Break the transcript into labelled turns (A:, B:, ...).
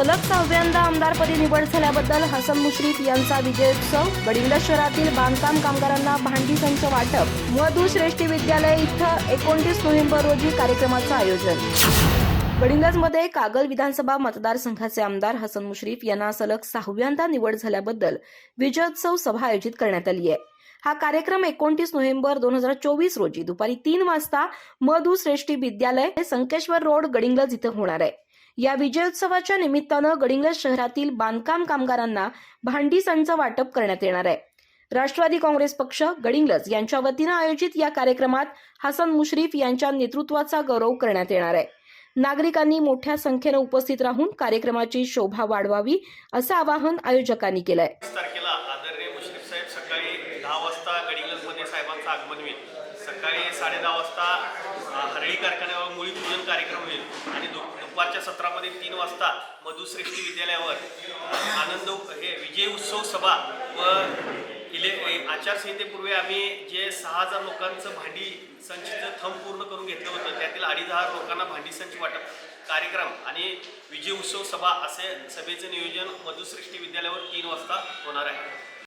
A: सलग सहाव्यांदा आमदारपदी निवड झाल्याबद्दल हसन मुश्रीफ यांचा विजयोत्सव बडिंगला शहरातील बांधकाम कामगारांना भांडी संच वाटप मधु श्रेष्ठी विद्यालय इथं एकोणतीस नोव्हेंबर रोजी कार्यक्रमाचं आयोजन. गडिंग्लजमध्ये कागल विधानसभा मतदारसंघाचे आमदार हसन मुश्रीफ यांना सलग सहाव्यांदा निवड झाल्याबद्दल विजयोत्सव सभा आयोजित करण्यात आली आहे. हा कार्यक्रम एकोणतीस नोव्हेंबर दोन हजार चोवीस रोजी दुपारी तीन वाजता मधु श्रेष्ठी विद्यालय संकेश्वर रोड गडिंगलज इथं होणार आहे. या विजयोत्सवाच्या निमित्तानं गडिंग्लज शहरातील बांधकाम कामगारांना भांडी संच वाटप करण्यात येणार आहे. राष्ट्रवादी काँग्रेस पक्ष गडिंग्लज यांच्या वतीनं आयोजित या कार्यक्रमात हसन मुश्रीफ यांच्या नेतृत्वाचा गौरव करण्यात येणार आहे. नागरिकांनी मोठ्या संख्येनं उपस्थित राहून कार्यक्रमाची शोभा वाढवावी असं आवाहन आयोजकांनी केलंय.
B: वीस दहा वाजता हरळी कारखान्यावर मुळी पूजन कार्यक्रम होईल. दुपारच्या सत्रामध्ये तीन वाजता मधुश्रेष्ठी विद्यालयावर आनंद हे विजय उत्सव सभा व इले आचारसंहितेपूर्वी आम्ही जे सहा हजार लोकांचं भांडी संचचं थंब पूर्ण करून घेतलं होतं त्यातील अडीच हजार लोकांना भांडी संच वाटप कार्यक्रम आणि विजय उत्सव सभा असे सभेचं नियोजन मधुश्रेष्ठी विद्यालयावर तीन वाजता होणार आहे.